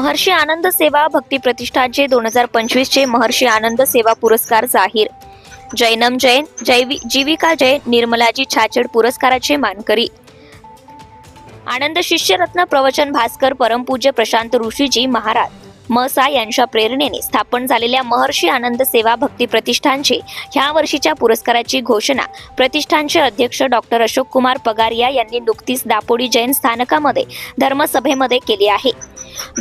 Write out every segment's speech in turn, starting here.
महर्षी आनंद सेवा भक्ती प्रतिष्ठानचे दोन हजार पंचवीसचे महर्षी आनंद सेवा पुरस्कार जाहीर. जैनम जैन जैवी जीविका जैन निर्मलाजी छाचड पुरस्काराचे मानकरी. आनंद शिष्यरत्न प्रवचन भास्कर परमपूज्य प्रशांत ऋषीजी महाराज. मसा यांच्या प्रेरणेने स्थापन झालेल्या महर्षी आनंद सेवा भक्ती प्रतिष्ठानचे ह्या वर्षीच्या पुरस्काराची घोषणा प्रतिष्ठानचे अध्यक्ष डॉक्टर अशोक कुमार पगारिया यांनी नुकतीच दापोडी जैन स्थानकामध्ये धर्मसभेमध्ये केली आहे.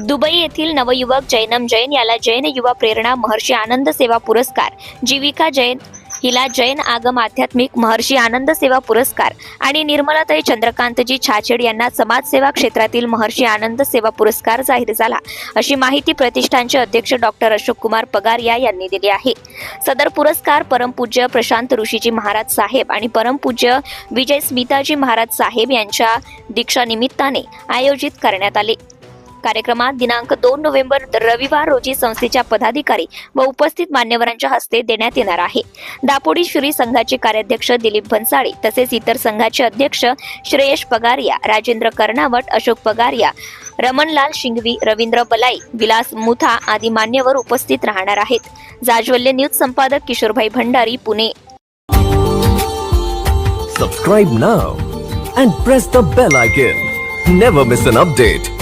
दुबई येथील नवयुवक जैनम जैन याला जैन युवा प्रेरणा महर्षी आनंद सेवा पुरस्कार जीविका जैन हिला जैन आगम आध्यात्मिक महर्षी आनंद सेवा पुरस्कार आणि निर्मलाताई चंद्रकांतजी छाछेड यांना समाजसेवा क्षेत्रातील महर्षी आनंद सेवा पुरस्कार जाहीर झाला. अशी माहिती प्रतिष्ठानचे अध्यक्ष डॉक्टर अशोक कुमार पगारिया यांनी दिली आहे. सदर पुरस्कार परमपूज्य प्रशांत ऋषीजी महाराज साहेब आणि परमपूज्य विजय स्मिताजी महाराज साहेब यांच्या दीक्षानिमित्ताने आयोजित करण्यात आले. कार्यक्रमात दिनांक दोन नोव्हेंबर रविवार रोजी संस्थेच्या पदाधिकारी व उपस्थित मान्यवरांच्या हस्ते देण्यात येणार आहे. दापोडी श्री संघाचे कार्याध्यक्ष दिलीप भन्साळी तसेच इतर संघाचे अध्यक्ष श्रेयश पगारिया राजेंद्र कर्णावट अशोक पगारिया रमणलाल शिंगवी रवींद्र बलाई विलास मुथा आदी मान्यवर उपस्थित राहणार आहेत. जाज्वल्य न्यूज संपादक Kishorbhai Bhandari Pune. Subscribe now and press the bell icon never miss an update